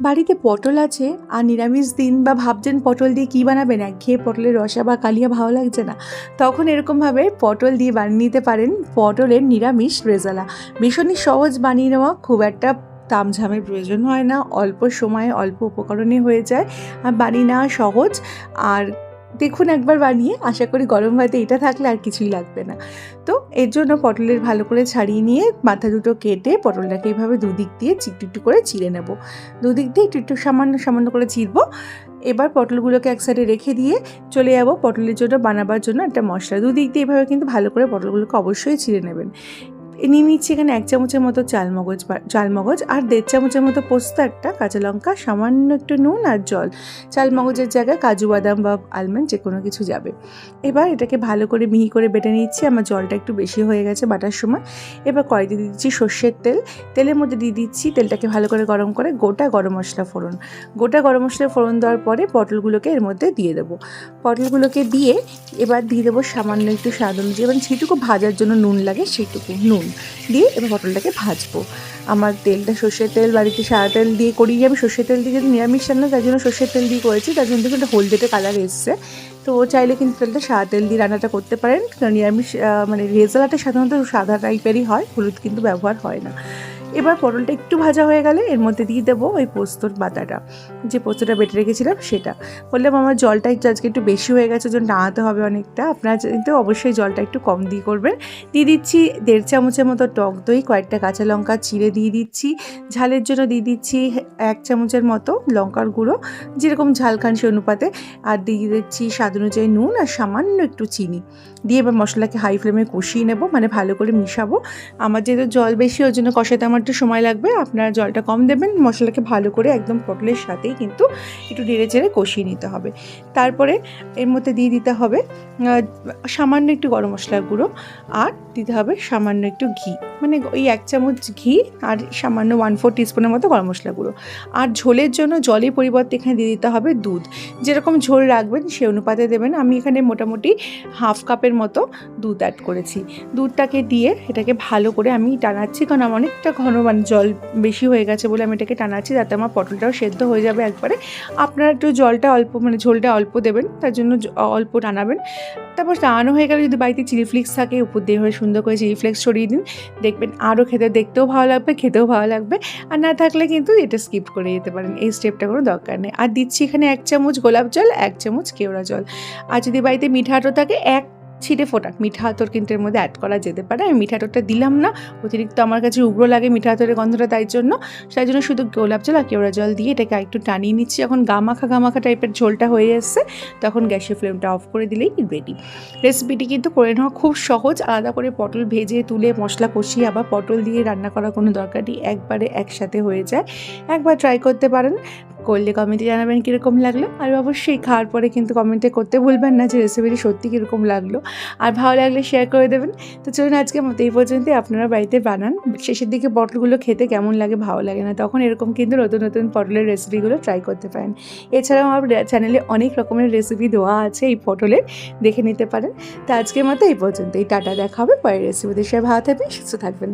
বাড়িতে পটল আছে আর নিরামিষ দিন বা ভাবছেন পটল দিয়ে কী বানাবেন? এক একঘেয়ে পটলের রসা বা কালিয়া ভালো লাগছে না। তখন এরকমভাবে পটল দিয়ে বানিয়ে নিতে পারেন পটলের নিরামিষ রেজালা। ভীষণই সহজ বানিয়ে নেওয়া, খুব একটা তামঝামের প্রয়োজন হয় না। অল্প সময়ে অল্প উপকরণে হয়ে যায়। আর বানিয়ে নেওয়া সহজ। আর দেখুন একবার বানিয়ে, আশা করি গরম ভাতে এটা থাকলে আর কিছুই লাগবে না। তো এর জন্য পটলের ভালো করে ছাড়িয়ে নিয়ে মাথা দুটো কেটে পটলটাকে এইভাবে দুদিক দিয়ে একটু একটু করে চিড়ে নেব। দুদিক দিয়ে একটু একটু সামান্য সামান্য করে চিরব এবার পটলগুলোকে এক সাইডে রেখে দিয়ে চলে যাব পটলের জন্য বানাবার জন্য একটা মশলা। দুদিক দিয়ে এভাবে কিন্তু ভালো করে পটলগুলোকে অবশ্যই চিড়ে নেবেন। নিয়ে নিচ্ছি এখানে এক চামচের মতো চালমগজ চালমগজ আর দেড় চামচের মতো পোস্ত একটা কাঁচা লঙ্কা, সামান্য একটু নুন আর জল। চালমগজের জায়গায় কাজু বাদাম বা আলমন্ড যে কোনো কিছু যাবে। এবার এটাকে ভালো করে মিহি করে বেটে নিচ্ছি। আমার জলটা একটু বেশি হয়ে গেছে বাটার সময়। এবার কড়াইতে দিয়ে দিচ্ছি সর্ষের তেল। তেলের মধ্যে দিয়ে দিচ্ছি তেলটাকে ভালো করে গরম করে গোটা গরম মশলা ফোড়ন। গোটা গরম মশলা ফোড়ন দেওয়ার পরে পটলগুলোকে এর মধ্যে দিয়ে দেবো। পটলগুলোকে দিয়ে এবার দিয়ে দেবো সামান্য একটু স্বাদ অনুযায়ী। এবার যেটুকু ভাজার জন্য নুন লাগে সেটুকু। নুন। দিয়ে এবার পটলটাকে ভাজবো। আমার তেলটা সর্ষের তেল, বাড়িতে সাদা তেল দিয়ে করি আমি, সর্ষের তেল দিয়ে যদি নিরামিষ রান্না, তার জন্য সর্ষের তেল দিয়ে করেছি, তার জন্য দেখুন একটা হলদেটে কালার এসছে। তো চাইলে কিন্তু তেলটা সাদা তেল দিয়ে রান্নাটা করতে পারেন। নিরামিষ মানে রেজালাটা সাধারণত সাদা টাইপেরই হয়, হলুদ কিন্তু ব্যবহার হয় না। এবার পটলটা একটু ভাজা হয়ে গেলে এর মধ্যে দিয়ে দেবো ওই পোস্তর বাটাটা যে পোস্তটা বেটে রেখেছিলাম সেটা। বললাম, আমার জলটা একটু আজকে একটু বেশি হয়ে গেছে জন্য টানাতে হবে অনেকটা। আপনারা কিন্তু অবশ্যই জলটা একটু কম দিয়ে করবেন। দিয়ে দিচ্ছি দেড় চামচের মতো টক দই, কয়েকটা কাঁচা লঙ্কা চিড়ে দিয়ে দিচ্ছি। ঝালের জন্য দিয়ে দিচ্ছি এক চামচের মতো লঙ্কার গুঁড়ো, যেরকম ঝাল খান সে অনুপাতে। আর দিয়ে দিচ্ছি স্বাদ অনুযায়ী নুন আর সামান্য একটু চিনি। দিয়ে এবার মশলাকে হাই ফ্লেমে কষিয়ে নেব মানে ভালো করে মিশাবো। আমার যেহেতু জল বেশি ওর জন্য কষাতে আমার একটু সময় লাগবে, আপনারা জলটা কম দেবেন মশলাকে ভালো করে একদম পটলের সাথেই কিন্তু একটু নেড়ে চেড়ে কষিয়ে নিতে হবে। তারপরে এর মধ্যে দিয়ে দিতে হবে সামান্য একটু গরম মশলার গুঁড়ো আর দিতে হবে সামান্য একটু ঘি। মানে ওই এক চামচ ঘি আর সামান্য ওয়ান ফোর টিস্পুনের মতো গরম মশলা গুঁড়ো। আর ঝোলের জন্য জলের পরিবর্তে এখানে দিয়ে দিতে হবে দুধ। যেরকম ঝোল রাখবেন সে অনুপাতে দেবেন। আমি এখানে মোটামুটি হাফ কাপের মতো দুধ অ্যাড করেছি। দুধটাকে দিয়ে এটাকে ভালো করে আমি টানাচ্ছি, কারণ আমার অনেকটা ঘন মানে জল বেশি হয়ে গেছে বলে আমি এটাকে টানাচ্ছি, যাতে আমার পটলটাও সেদ্ধ হয়ে যাবে একবারে। আপনারা একটু জলটা অল্প মানে ঝোলটা অল্প দেবেন, তার জন্য অল্প টানাবেন। তারপর টানানো হয়ে গেলে যদি বাড়িতে চিলি ফ্লেক্স থাকে, উপর দিয়ে হয়ে সুন্দর করে চিলি ফ্লেক্স ছড়িয়ে দিন, দেখবেন আরও খেতে, দেখতেও ভালো লাগবে, খেতেও ভালো লাগবে। আর না থাকলে কিন্তু এটা স্কিপ করে যেতে পারেন, এই স্টেপটা কোনো দরকার নেই। আর দিচ্ছি এখানে এক চামচ গোলাপ জল, এক চামচ কেওড়া জল। আর যদি বাড়িতে মিঠা আটো থাকে, এক ছিটে ফোটা মিঠা আতর কিন্তু এর মধ্যে অ্যাড করা যেতে পারে। আমি মিঠা আতরটা দিলাম না। অতিরিক্ত আমার কাছে উগ্র লাগে মিঠা আতরের গন্ধটা তাই জন্য। সেই জন্য শুধু গোলাপ জল আর কেওড়া জল দিয়ে এটাকে একটু টানিয়ে নিচ্ছি। যখন গামাখা গামাখা টাইপের ঝোলটা হয়ে এসছে তখন গ্যাসের ফ্লেমটা অফ করে দিলেই রেডি রেসিপিটি কিন্তু করে নেওয়া খুব সহজ। আলাদা করে পটল ভেজে, তুলে, মশলা কষিয়ে, আবার পটল দিয়ে রান্না করার কোনো দরকার নেই একবারে একসাথে হয়ে যায়। একবার ট্রাই করতে পারেন। করলে কমেন্টে জানাবেন কীরকম লাগল। আর অবশ্যই খাওয়ার পরে কিন্তু কমেন্টে করতে ভুলবেন না যে রেসিপিটি সত্যি কীরকম লাগল। আর ভালো লাগলে শেয়ার করে দেবেন। তো চলুন আজকে মতো এই পর্যন্তই। আপনারা বাড়িতে বানান। শেষের দিকে পটলগুলো খেতে কেমন লাগে, ভালো লাগে না, তখন এরকম কিন্তু নতুন নতুন পটলের রেসিপিগুলো ট্রাই করতে পারেন। এছাড়াও আমার চ্যানেলে অনেক রকমের রেসিপি দেওয়া আছে এই পটলের। দেখে নিতে পারেন। তো আজকের মতো এই পর্যন্তই। টাটা, দেখা হবে পরের রেসিপিতে সে ভালো থাকবেন, সুস্থ থাকবেন।